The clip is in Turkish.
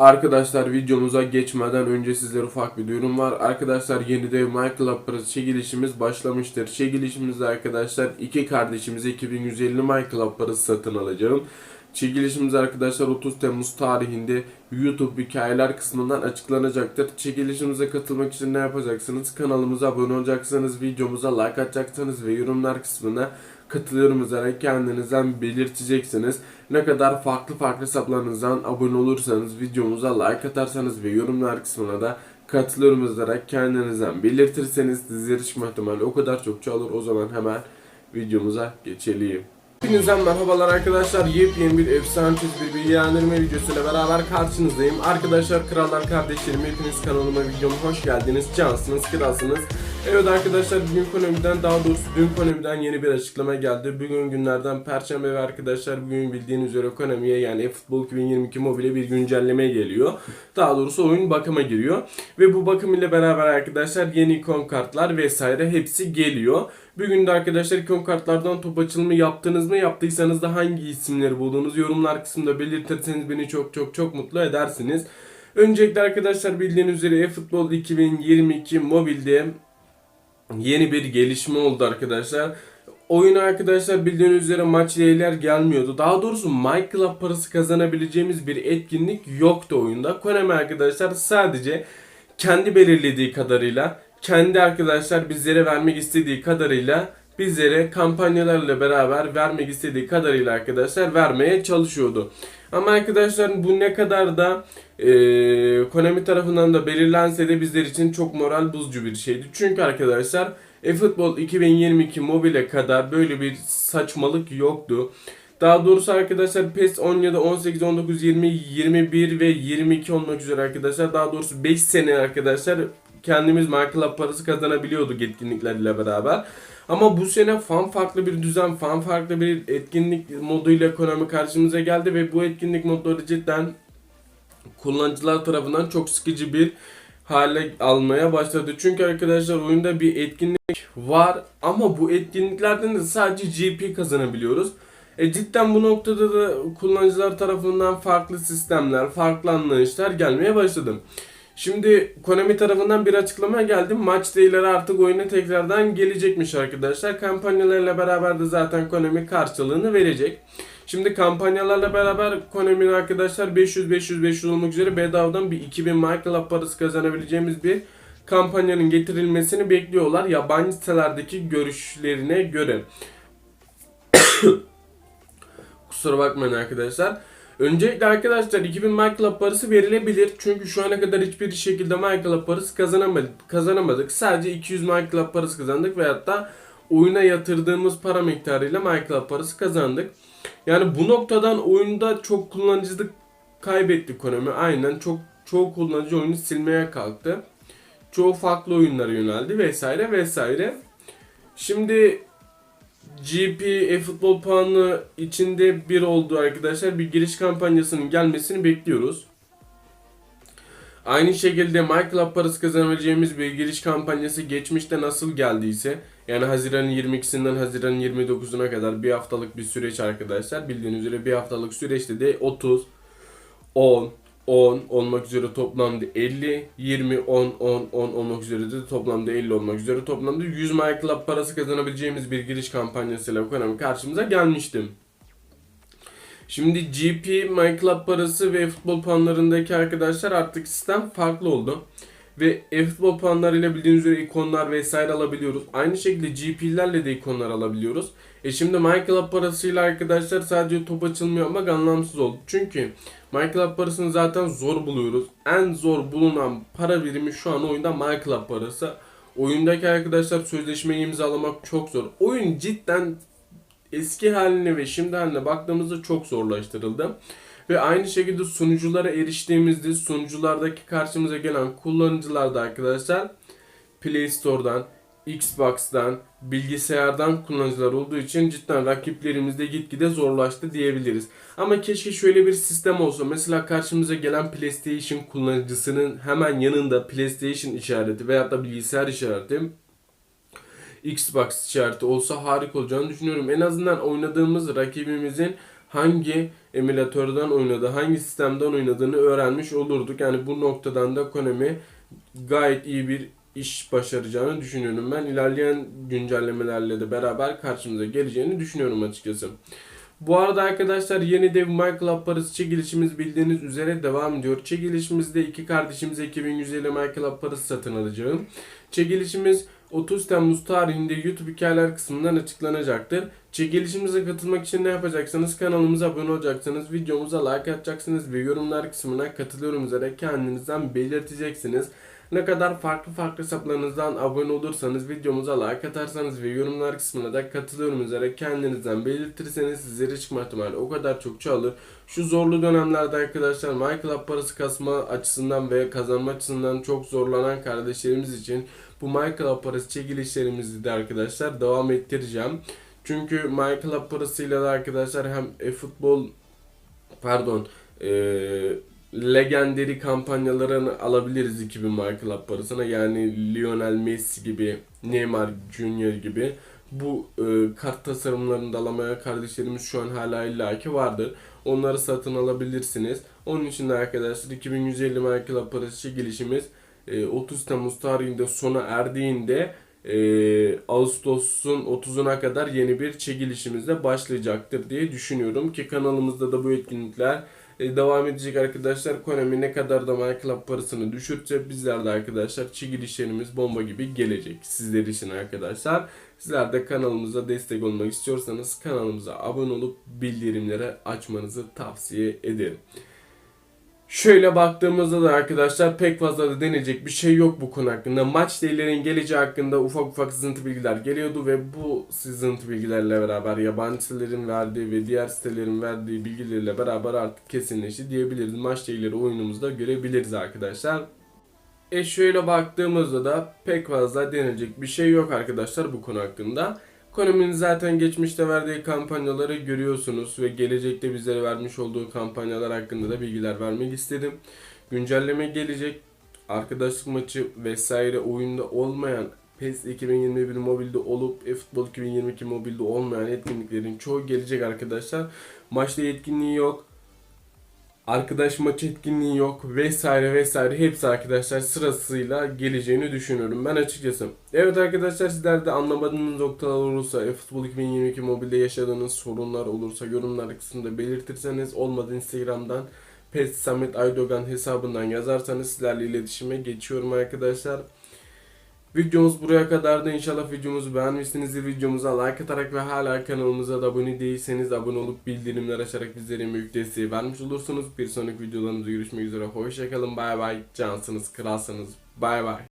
Arkadaşlar videomuza geçmeden önce sizlere ufak bir duyurum var. Arkadaşlar yeni dev Michael Parası çekilişimiz başlamıştır. Çekilişimizde arkadaşlar iki kardeşimize 2150 Michael Parası satın alacağım. Çekilişimiz arkadaşlar 30 Temmuz tarihinde YouTube hikayeler kısmından açıklanacaktır. Çekilişimize katılmak için ne yapacaksınız? Kanalımıza abone olacaksınız, videomuza like atacaksınız ve yorumlar kısmına katılıyorum yazarak kendinizden belirteceksiniz. Ne kadar farklı farklı hesaplarınızdan abone olursanız, videomuza like atarsanız ve yorumlar kısmına da katılıyorum yazarak kendinizden belirtirseniz sizlere çıkma ihtimali o kadar çok çoğalır. O zaman hemen videomuza geçelim. Hepinize merhabalar arkadaşlar. Yepyeni bir efsane bir bilgilendirme videosuyla beraber karşınızdayım. Arkadaşlar krallar kardeşlerim hepiniz kanalıma videoma hoş geldiniz. Cansınız, kralsınız. Evet arkadaşlar bugün ekonomiden daha doğrusu dün ekonomiden yeni bir açıklama geldi. Bugün günlerden perşembe ve arkadaşlar bugün bildiğiniz üzere ekonomiye yani futbol 2022 mobile bir güncelleme geliyor. Daha doğrusu oyun bakıma giriyor. Ve bu bakım ile beraber arkadaşlar yeni ikon kartlar vesaire hepsi geliyor. Bugün de arkadaşlar ikon kartlardan top açılımı yaptınız mı? Yaptıysanız da hangi isimleri buldunuz? Yorumlar kısmında belirtirseniz beni çok çok çok mutlu edersiniz. Öncelikle arkadaşlar bildiğiniz üzere eFootball 2022 mobilde yeni bir gelişme oldu arkadaşlar. Oyuna arkadaşlar bildiğiniz üzere maç değerler gelmiyordu. Daha doğrusu Club parası kazanabileceğimiz bir etkinlik yoktu oyunda. Konami arkadaşlar sadece kendi belirlediği kadarıyla, kendi arkadaşlar bizlere vermek istediği kadarıyla bizlere kampanyalarla beraber vermek istediği kadarıyla arkadaşlar vermeye çalışıyordu. Ama arkadaşlar bu ne kadar da e, Konami tarafından da belirlense de bizler için çok moral bozucu bir şeydi. Çünkü arkadaşlar eFootball 2022 mobile kadar böyle bir saçmalık yoktu. Daha doğrusu arkadaşlar PES 17, 18, 19, 20, 21 ve 22 olmak üzere arkadaşlar. Daha doğrusu 5 sene arkadaşlar kendimiz Michael parası kazanabiliyorduk etkinliklerle beraber. Ama bu sene fan farklı bir düzen, fan farklı bir etkinlik moduyla ekonomi karşımıza geldi ve bu etkinlik modları cidden kullanıcılar tarafından çok sıkıcı bir hale almaya başladı. Çünkü arkadaşlar oyunda bir etkinlik var ama bu etkinliklerden de sadece GP kazanabiliyoruz. E cidden bu noktada da kullanıcılar tarafından farklı sistemler, farklı anlayışlar gelmeye başladı. Şimdi Konami tarafından bir açıklama geldi. Maç değilleri artık oyuna tekrardan gelecekmiş arkadaşlar. Kampanyalarla beraber de zaten Konami karşılığını verecek. Şimdi kampanyalarla beraber Konami'nin arkadaşlar 500 500 500 olmak üzere bedavadan bir 2000 Michael parası kazanabileceğimiz bir kampanyanın getirilmesini bekliyorlar yabancı sitelerdeki görüşlerine göre. Kusura bakmayın arkadaşlar. Öncelikle arkadaşlar 2000 Michael parası verilebilir. Çünkü şu ana kadar hiçbir şekilde Michael parası kazanamadık. kazanamadık. Sadece 200 Michael parası kazandık veyahut da oyuna yatırdığımız para miktarıyla Michael parası kazandık. Yani bu noktadan oyunda çok kullanıcılık kaybettik Konami. Aynen çok çoğu kullanıcı oyunu silmeye kalktı. Çoğu farklı oyunlara yöneldi vesaire vesaire. Şimdi GP e-futbol puanı içinde bir oldu arkadaşlar. Bir giriş kampanyasının gelmesini bekliyoruz. Aynı şekilde MyClub parası kazanabileceğimiz bir giriş kampanyası geçmişte nasıl geldiyse yani Haziran'ın 22'sinden Haziran'ın 29'una kadar bir haftalık bir süreç arkadaşlar. Bildiğiniz üzere bir haftalık süreçte de 30, 10, 10 olmak üzere toplamda 50, 20, 10, 10, 10 olmak üzere de toplamda 50 olmak üzere toplamda 100 My Club parası kazanabileceğimiz bir giriş kampanyasıyla Konami karşımıza gelmiştim. Şimdi GP, My Club parası ve futbol puanlarındaki arkadaşlar artık sistem farklı oldu. Ve e-futbol puanlarıyla bildiğiniz üzere ikonlar vesaire alabiliyoruz. Aynı şekilde GP'lerle de ikonlar alabiliyoruz. E şimdi My Club parasıyla arkadaşlar sadece top açılmıyor ama anlamsız oldu. Çünkü My Club parasını zaten zor buluyoruz. En zor bulunan para birimi şu an oyunda My Club parası. Oyundaki arkadaşlar sözleşme imzalamak çok zor. Oyun cidden eski haline ve şimdi haline baktığımızda çok zorlaştırıldı. Ve aynı şekilde sunuculara eriştiğimizde sunuculardaki karşımıza gelen kullanıcılar da arkadaşlar Play Store'dan, Xbox'tan, bilgisayardan kullanıcılar olduğu için cidden rakiplerimiz de gitgide zorlaştı diyebiliriz. Ama keşke şöyle bir sistem olsa. Mesela karşımıza gelen PlayStation kullanıcısının hemen yanında PlayStation işareti veyahut da bilgisayar işareti Xbox işareti olsa harika olacağını düşünüyorum. En azından oynadığımız rakibimizin hangi emülatörden oynadığı, hangi sistemden oynadığını öğrenmiş olurduk. Yani bu noktadan da Konami gayet iyi bir iş başaracağını düşünüyorum. Ben ilerleyen güncellemelerle de beraber karşımıza geleceğini düşünüyorum açıkçası. Bu arada arkadaşlar yeni dev Minecraft parası çekilişimiz bildiğiniz üzere devam ediyor. Çekilişimizde iki kardeşimize 2150 Minecraft parası satın alacağım. Çekilişimiz 30 Temmuz tarihinde YouTube hikayeler kısmından açıklanacaktır. Çekilişimize katılmak için ne yapacaksınız? Kanalımıza abone olacaksınız, videomuza like atacaksınız ve yorumlar kısmına katılıyorum üzere kendinizden belirteceksiniz. Ne kadar farklı farklı hesaplarınızdan abone olursanız, videomuza like atarsanız ve yorumlar kısmına da katılıyorum üzere kendinizden belirtirseniz sizlere çıkma ihtimali o kadar çok çoğalır. Şu zorlu dönemlerde arkadaşlar Minecraft parası kasma açısından ve kazanma açısından çok zorlanan kardeşlerimiz için bu Minecraft parası çekilişlerimizi de arkadaşlar devam ettireceğim. Çünkü Minecraft parasıyla da arkadaşlar hem e-futbol pardon eee legendary kampanyalarını alabiliriz 2000 Minecraft parasına. Yani Lionel Messi gibi, Neymar Junior gibi bu e, kart tasarımlarını da alamaya kardeşlerimiz şu an hala illaki vardır. Onları satın alabilirsiniz. Onun için de arkadaşlar 2150 Minecraft parası çekilişimiz e, 30 Temmuz tarihinde sona erdiğinde e, Ağustos'un 30'una kadar yeni bir çekilişimiz de başlayacaktır diye düşünüyorum ki kanalımızda da bu etkinlikler e, devam edecek arkadaşlar. Konami ne kadar da Minecraft parasını düşürtse bizler de arkadaşlar çekilişlerimiz bomba gibi gelecek sizler için arkadaşlar. Sizler de kanalımıza destek olmak istiyorsanız kanalımıza abone olup bildirimleri açmanızı tavsiye ederim. Şöyle baktığımızda da arkadaşlar pek fazla da deneyecek bir şey yok bu konu hakkında. Maç değerlerin geleceği hakkında ufak ufak sızıntı bilgiler geliyordu ve bu sızıntı bilgilerle beraber yabancı sitelerin verdiği ve diğer sitelerin verdiği bilgilerle beraber artık kesinleşti diyebiliriz. Maç değerleri oyunumuzda görebiliriz arkadaşlar. E şöyle baktığımızda da pek fazla denilecek bir şey yok arkadaşlar bu konu hakkında. Konami'nin zaten geçmişte verdiği kampanyaları görüyorsunuz ve gelecekte bizlere vermiş olduğu kampanyalar hakkında da bilgiler vermek istedim. Güncelleme gelecek. Arkadaşlık maçı vesaire oyunda olmayan PES 2021 mobilde olup eFootball 2022 mobilde olmayan etkinliklerin çoğu gelecek arkadaşlar. Maçta etkinliği yok. Arkadaş maç etkinliği yok vesaire vesaire hepsi arkadaşlar sırasıyla geleceğini düşünüyorum ben açıkçası. Evet arkadaşlar sizler de anlamadığınız noktalar olursa eFootball 2022 mobilde yaşadığınız sorunlar olursa yorumlar kısmında belirtirseniz olmadı Instagram'dan Pes Samet Aydogan hesabından yazarsanız sizlerle iletişime geçiyorum arkadaşlar. Videomuz buraya kadardı. İnşallah videomuzu beğenmişsinizdir. Videomuza like atarak ve hala kanalımıza da abone değilseniz abone olup bildirimler açarak bizlere büyük desteği vermiş olursunuz. Bir sonraki videolarımızda görüşmek üzere. Hoşçakalın. Bay bay. Cansınız, kralsınız. Bay bay.